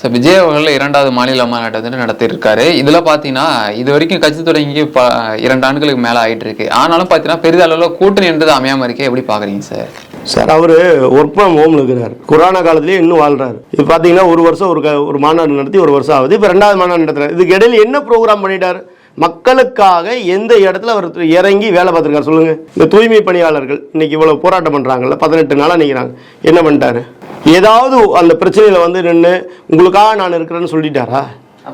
So Vijay அவர்கள் இரண்டாவது மாநில மாநாட்டத்தை நடத்திருக்காரு நடத்தியிருக்காரு. இதில் பார்த்தீங்கன்னா இது வரைக்கும் கட்சி தொடங்கி ப இரண்டு ஆண்டுகளுக்கு மேலே ஆகிட்டு இருக்கு. ஆனாலும் பார்த்தீங்கன்னா பெரிதளவில் கூட்டணி என்றது அமையாமல் இருக்கே எப்படி பார்க்குறீங்க சார் சார் அவர் ஒர்க் ஃப்ரம் ஹோம் இருக்கிறார். கொரோனா காலத்திலேயே இன்னும் வாழ்றாரு. இது பார்த்தீங்கன்னா ஒரு வருஷம் ஒரு க- ஒரு மாநாடு நடத்தி ஒரு வருஷம் ஆகுது. இப்போ ரெண்டாவது மாநாடு நடத்துறாரு. இதுக்கு இடையில என்ன ப்ரோக்ராம் பண்ணிட்டார்? மக்களுக்காக எந்த இடத்துல அவர் இறங்கி வேலை பார்த்துருக்காரு சொல்லுங்கள் இந்த தூய்மை பணியாளர்கள் இன்னைக்கு இவ்வளோ போராட்டம் பண்ணுறாங்கல்ல பதினெட்டு நாளாக நிற்கிறாங்க என்ன பண்ணிட்டாரு? ஏதாவது அந்த பிரச்சனையில வந்து நின்று உங்களுக்காக நான் இருக்கிறேன்னு சொல்லிட்டாரா?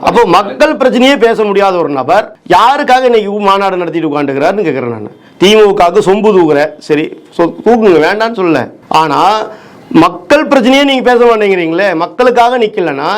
அப்போ மக்கள் பிரச்சனையே பேச முடியாத ஒரு நபர் யாருக்காக இன்னைக்கு மாநாடு நடத்திட்டு உட்காந்துக்கிறாருன்னு கேட்குறேன் நான். திமுகவுக்கு சொம்பு தூக்குற சரி தூக்குங்க வேண்டான்னு சொல்லல ஆனா மக்கள் பிரச்சனையே நீங்க பேச மாட்டேங்கிறீங்களே மக்களுக்காக நிக்கலன்னா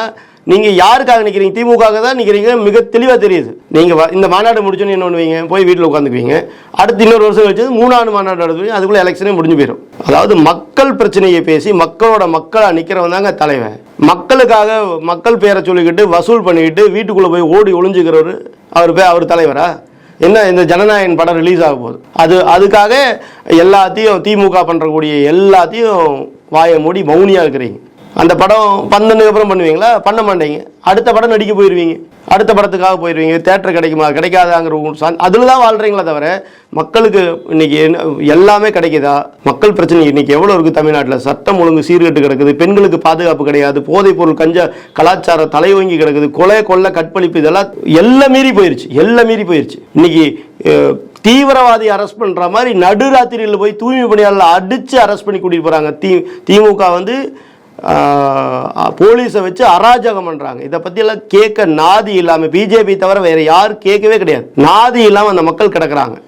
நீங்க யாருக்காக நிக்கிறீங்க? திமுக தான் நிக்கிறீங்க. மிக தெளிவா தெரியுது. நீங்க வ- இந்த மாநாடு முடிச்சோன்னு என்ன பண்ணுவீங்க? போய் வீட்டில் உட்காந்துக்குவீங்க. அடுத்து இன்னொரு வருஷம் கழிச்சு மூணாவது மாநாடு நடத்துவீங்க. அதுக்குள்ள எலெக்ஷனே முடிஞ்சு போயிடும். அதாவது மக்கள் பிரச்சனையை பேசி மக்களோட மக்களா நிக்கிறவன் தாங்க தலைவன். மக்களுக்காக மக்கள் பேரை சொல்லிக்கிட்டு வசூல் பண்ணிக்கிட்டு வீட்டுக்குள்ளே போய் ஓடி ஒளிஞ்சுக்கிறவர் அவர் பே அவர் தலைவரா? என்ன இந்த ஜனநாயகன் படம் ரிலீஸ் ஆக போகுது. அது அதுக்காக எல்லாத்தையும் திமுக பண்ணுறக்கூடிய எல்லாத்தையும் வாயை மூடி மௌனியாக இருக்கிறீங்க. அந்த படம் பந்தனுக்கு அப்புறம் பண்ணுவீங்களா? பண்ண மாட்டீங்க. அடுத்த படம் நடிக்க போயிடுவீங்க அடுத்த படத்துக்காக போயிடுவீங்க தேட்டர் கிடைக்குமா? கிடைக்காதாங்கிற அதில் தான் வாழ்கிறீங்களே தவிர மக்களுக்கு இன்னைக்கு என்ன எல்லாமே கிடைக்குதா? மக்கள் பிரச்சனை இன்னைக்கு எவ்வளோ இருக்குது தமிழ்நாட்டில்? சட்டம் ஒழுங்கு சீர்கட்டு கிடக்குது. பெண்களுக்கு பாதுகாப்பு கிடையாது. போதைப் பொருள் கஞ்ச கலாச்சாரம் தலைவங்கி கிடக்குது. கொலை கொள்ளை கற்பழிப்பு இதெல்லாம் எல்லாம் மீறி போயிருச்சு. எல்லாம் மீறி போயிருச்சு. இன்னைக்கு தீவிரவாதி அரெஸ்ட் பண்ணுற மாதிரி நடுராத்திரியில் போய் தூய்மை பணியாளர் அடித்து அரெஸ்ட் பண்ணி கூட்டிகிட்டு போகிறாங்க தி திமுக வந்து போலீஸை வச்சு அராஜகம் பண்ணுறாங்க இதை பற்றியெல்லாம் கேட்க நாதி இல்லாமல் பிஜேபி தவிர வேறு யாரும் கேட்கவே கிடையாது. நாதி இல்லாமல் அந்த மக்கள் கிடக்கிறாங்க.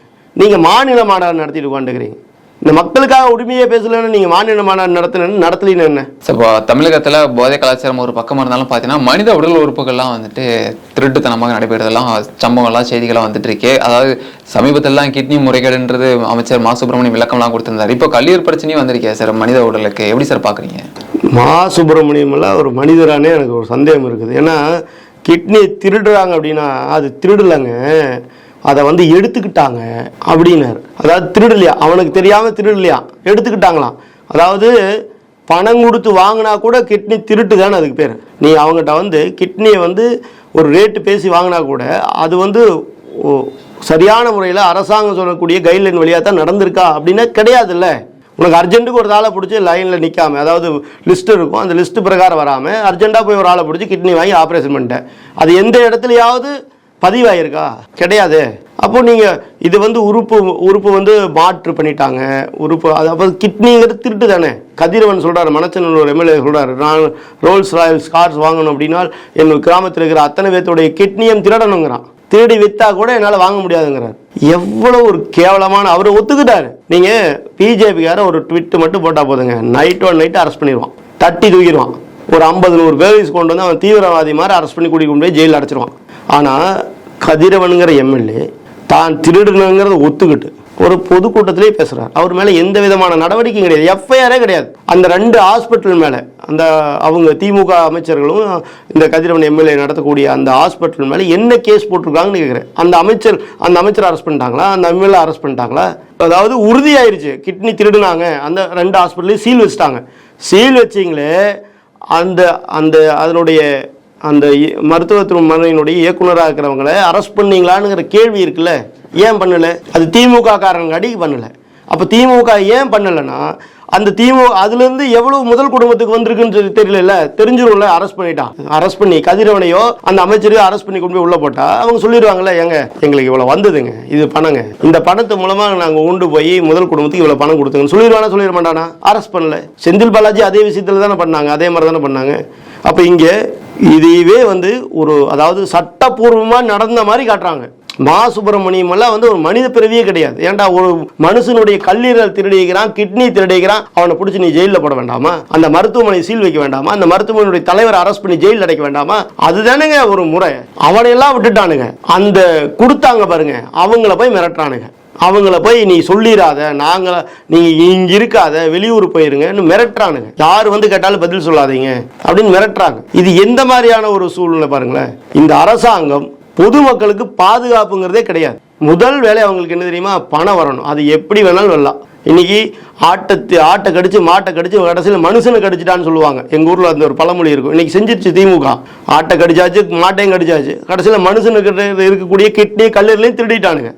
நீங்கள் மாநில மாநாடு நடத்திட்டு உட்காந்துக்கிறீங்க. இந்த மக்களுக்காக உரிமையே பேசலன்னு நீங்க மாநில மாநாடு நடத்தினு நடத்தலின்னு என்ன? இப்போ தமிழகத்தில் போதை கலாச்சாரம் ஒரு பக்கமாக இருந்தாலும் பார்த்தீங்கன்னா மனித உடல் உறுப்புகள்லாம் வந்துட்டு திருட்டுத்தனமாக நடைபெறதெல்லாம் சம்பவங்கள்லாம் செய்திகளாக வந்துட்டு இருக்கு. அதாவது சமீபத்திலலாம் கிட்னி முறைகேடுன்றது அமைச்சர் மா. சுப்பிரமணியம் விளக்கம்லாம் கொடுத்துருந்தார். இப்போ கல்லீரல் பிரச்சனையும் வந்திருக்கே சார் மனித உடலுக்கு. எப்படி சார் பார்க்குறீங்க மா சுப்பிரமணியமெல்லாம் ஒரு மனிதரானே எனக்கு ஒரு சந்தேகம் இருக்குது. ஏன்னா கிட்னி திருடுறாங்க அப்படின்னா அது திருடலைங்க. அதை வந்து எடுத்துக்கிட்டாங்க அப்படின்னாரு. அதாவது திருடலையா? அவனுக்கு தெரியாமல் திருடலையா? எடுத்துக்கிட்டாங்களாம். அதாவது பணம் கொடுத்து வாங்கினா கூட கிட்னி திருட்டு தானே அதுக்கு பேர். நீ அவங்ககிட்ட வந்து கிட்னியை வந்து ஒரு ரேட்டு பேசி வாங்கினா கூட அது வந்து சரியான முறையில் அரசாங்கம் சொல்லக்கூடிய கைட்லைன் வழியாக தான் நடந்திருக்கா அப்படின்னா கிடையாதுல்ல. உனக்கு அர்ஜென்ட்டுக்கு ஒரு ஆளை பிடிச்சி லைனில் நிற்காம அதாவது லிஸ்ட் இருக்கும் அந்த லிஸ்ட்டு பிரகாரம் வராமல் அர்ஜென்ட்டாக போய் ஒரு ஆளை பிடிச்சி கிட்னி வாங்கி ஆப்ரேஷன் பண்ணிட்டேன். அது எந்த இடத்துலையாவது பதிவாயிருக்கா? கிடையாது. அப்போ நீங்கள் இது வந்து உறுப்பு உறுப்பு வந்து மாற்று பண்ணிட்டாங்க. உறுப்பு அது அப்போ கிட்னிங்கிறது திருட்டு தானே? கதிரவன் சொல்கிறார் ஒரு எம்எல்ஏ சொல்கிறார் நான் ரோல்ஸ் ராயல்ஸ் கார்ஸ் வாங்கணும் அப்படின்னா என் கிராமத்தில் இருக்கிற அத்தனை பேர்த்துடைய கிட்னியும் திருடணுங்கிறான். திருடி வித்தா கூட என்னால் வாங்க முடியாதுங்கிறார். எவ்வளோ ஒரு கேவலமான அவர் ஒத்துக்கிட்டாரு. நீங்கள் பிஜேபிக்கார ஒரு ட்விட் மட்டும் போட்டால் போதுங்க. நைட் ஒன் நைட்டு அரெஸ்ட் பண்ணிடுவான். தட்டி தூக்கிடுவான். ஒரு ஐம்பது நூறு பேரிஸ் கொண்டு வந்து அவன் தீவிரவாதி மாதிரி அரெஸ்ட் பண்ணி கூட்டிகிட்டு கொண்டு போய் ஜெயிலில் அடைச்சிருவான். ஆனால் கதிரவனுங்கிற எம்எல்ஏ தான் திருடுனுங்கிறத ஒத்துக்கிட்டு ஒரு பொதுக்கூட்டத்திலே பேசுகிறார் அவர் மேலே எந்த விதமான நடவடிக்கையும் கிடையாது. எஃப்ஐஆரே கிடையாது. அந்த ரெண்டு ஹாஸ்பிட்டல் மேலே அந்த அவங்க திமுக அமைச்சர்களும் இந்த கதிரவன் எம்எல்ஏ நடத்தக்கூடிய அந்த ஹாஸ்பிட்டல் மேலே என்ன கேஸ் போட்டிருக்காங்கன்னு கேட்குறேன் அந்த அமைச்சர் அந்த அமைச்சர் அரெஸ்ட் பண்ணிட்டாங்களா? அந்த எம்எல்ஏ அரெஸ்ட் பண்ணிட்டாங்களா? அதாவது உறுதியாயிருச்சு. கிட்னி திருடுனாங்க. அந்த ரெண்டு ஹாஸ்பிட்டலையும் சீல் வச்சுட்டாங்க. சீல் வச்சிங்களே அந்த அந்த அதனுடைய அந்த இ- மருத்துவத்துறையினுடைய இயக்குனராக இருக்கிறவங்கள அரெஸ்ட் பண்ணீங்களான்னுங்கிற கேள்வி இருக்குல்ல. ஏன் பண்ணலை? அது திமுக காரங்காடி பண்ணலை. அப்போ திமுக ஏன் பண்ணலைன்னா அந்த திமுக அதுலேருந்து எவ்வளோ எவ்வளவு முதல் குடும்பத்துக்கு வந்திருக்குன்னு சொல்லி தெரியல தெரிஞ்சிரும்ல அரெஸ்ட் பண்ணிட்டான் அரெஸ்ட் பண்ணி கதிரவனையோ அந்த அமைச்சரையோ அரெஸ்ட் பண்ணி கொண்டு போய் உள்ள போட்டா அவங்க சொல்லிடுவாங்கல்ல ஏங்க எங்களுக்கு இவ்வளவு வந்ததுங்க இது பணங்க. இந்த பணத்து மூலமா நாங்கள் கொண்டு போய் முதல் குடும்பத்துக்கு இவ்வளவு பணம் கொடுத்துங்க சொல்லிடுவானா சொல்லிட மாட்டானா? அரெஸ்ட் பண்ணல. செந்தில் பாலாஜி அதே விஷயத்துல தானே பண்ணாங்க அதே மாதிரி தானே பண்ணாங்க. அப்போ இங்கே இதுவே வந்து ஒரு அதாவது சட்டப்பூர்வமாக நடந்த மாதிரி காட்டுறாங்க. மா சுப்பிரமணியம் எல்லாம் வந்து ஒரு மனித பிறவியே கிடையாது. ஏன்டா ஒரு மனுஷனுடைய கல்லீரல் திருடிக்கிறான் கிட்னி திருடிக்கிறான் அவனை பிடிச்சி நீ ஜெயிலில் போட வேண்டாமா? அந்த மருத்துவமனை சீல் வைக்க வேண்டாமா? அந்த மருத்துவமனையுடைய தலைவர் அரெஸ்ட் பண்ணி ஜெயிலில் அடைக்க வேண்டாமா? அதுதானுங்க ஒரு முறை. அவனையெல்லாம் விட்டுட்டானுங்க. அந்த கொடுத்தாங்க பாருங்க அவங்கள போய் மிரட்டுறானுங்க. அவங்கள போய் நீ சொல்லிடாத நாங்கள நீங்கள் இங்க இருக்காத வெளியூர் போயிருங்கன்னு மிரட்டுறானுங்க. யார் வந்து கேட்டாலும் பதில் சொல்லாதீங்க அப்படின்னு மிரட்டுறாங்க. இது எந்த மாதிரியான ஒரு சூழ்நிலை பாருங்களேன். இந்த அரசாங்கம் பொதுமக்களுக்கு பாதுகாப்புங்கிறதே கிடையாது. முதல் வேலை அவங்களுக்கு என்ன தெரியுமா? பணம் வரணும். அது எப்படி வேணாலும் வரலாம். இன்னைக்கு ஆட்டத்து ஆட்டை கடிச்சு மாட்டை கடிச்சு கடைசியில் மனுஷனை கடிச்சிட்டான்னு சொல்லுவாங்க. எங்கள் ஊரில் அந்த ஒரு பழமொழி இருக்கும். இன்னைக்கு செஞ்சிருச்சு திமுக. ஆட்டை கடிச்சாச்சு மாட்டையும் கடிச்சாச்சு. கடைசியில் மனுஷனுக்கு இருக்கக்கூடிய கிட்னி கல்லீரலையும் திருடிட்டானுங்க.